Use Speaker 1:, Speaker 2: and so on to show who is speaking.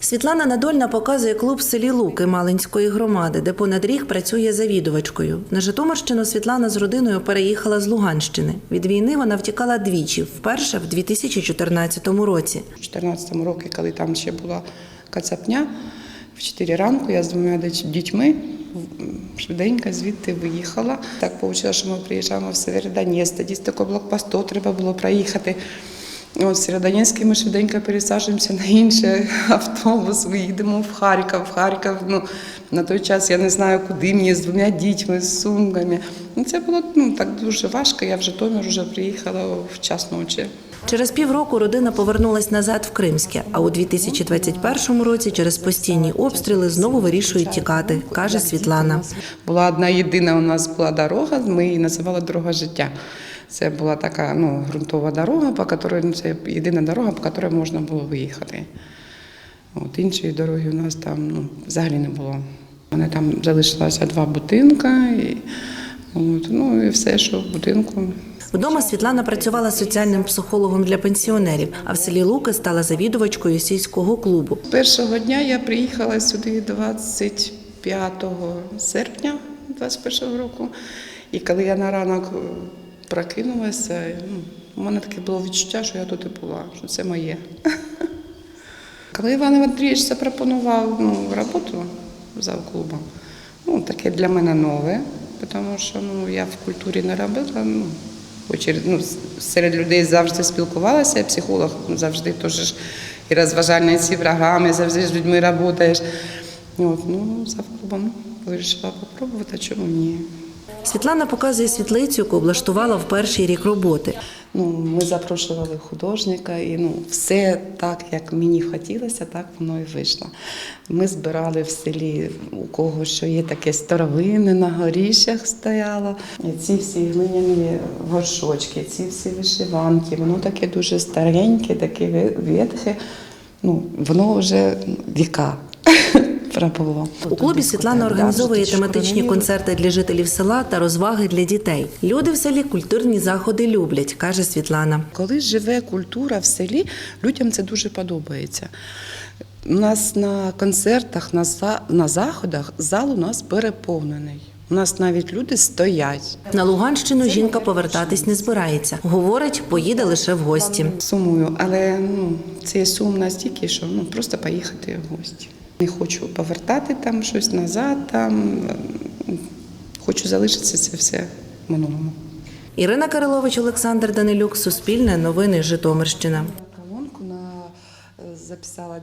Speaker 1: Світлана Надольна показує клуб в селі Луки Малинської громади, де понад рік працює завідувачкою. На Житомирщину Світлана з родиною переїхала з Луганщини. Від війни вона втікала двічі, вперше в 2014 році.
Speaker 2: У 2014 році, коли там ще була кацапня, в 4 ранку я з двома дітьми швиденько звідти виїхала. Так вийшло, що ми приїжджаємо в Северодонець, тоді з такого блокпосту треба було проїхати. От, в Сєвєродонецьку ми швиденько пересаджуємося на інший автобус, виїдемо в Харків. В Харків, ну, на той час я не знаю, куди мені з двома дітьми, з сумками. Ну, це було ну, так дуже важко. Я в Житомир вже приїхала в час ночі.
Speaker 1: Через півроку родина повернулась назад в Кримське, а у 2021 році через постійні обстріли знову вирішують тікати, каже Світлана.
Speaker 2: Була одна єдина у нас була дорога, ми її називали дорога життя. Це була така ну, ґрунтова дорога, по якій, ну, це єдина дорога, по якій можна було виїхати. От, іншої дороги у нас там ну, взагалі не було. У мене там залишилося два будинка, і, от, ну, і все, що в будинку.
Speaker 1: Вдома Світлана працювала соціальним психологом для пенсіонерів, а в селі Луки стала завідувачкою сільського клубу.
Speaker 2: Першого дня я приїхала сюди 25 серпня 21 року. І коли я на ранок прокинулася, ну, у мене таке було відчуття, що я тут і була, що це моє. Коли Іван Андрійович запропонував ну, роботу завклубом, ну, таке для мене нове, тому що ну, я в культурі не робила. Ну, ну, серед людей завжди спілкувалася, я психолог ну, завжди теж і розважальні ці програми, завжди з людьми працюєш. От, ну, завклубом вирішила попробувати, а чому ні.
Speaker 1: Світлана показує світлицю, яку облаштувала в перший рік роботи.
Speaker 2: Ну, ми запрошували художника, і ну, все так, як мені хотілося, так воно і вийшло. Ми збирали в селі, у кого що є таке старовинне, на горіщах стояло. І ці всі глиняні горшочки, ці всі вишиванки, воно таке дуже стареньке, таке ве- ветхе. Ну, воно вже віка пробуло.
Speaker 1: У клубі Світлана організовує тематичні концерти для жителів села та розваги для дітей. Люди в селі культурні заходи люблять, каже Світлана.
Speaker 2: Коли живе культура в селі, людям це дуже подобається. У нас на концертах, на, за- на заходах зал у нас переповнений. У нас навіть люди стоять.
Speaker 1: На Луганщину жінка повертатись не збирається. Говорить, поїде лише в гості.
Speaker 2: Сумую, але ну, це сум настільки, що ну, просто поїхати в гості. Не хочу повертати там щось назад, там. ем, хочу залишитися це все в минулому.
Speaker 1: Ірина Кирилович, Олександр Данилюк, Суспільне новини Житомирщина.
Speaker 2: Колонку на записала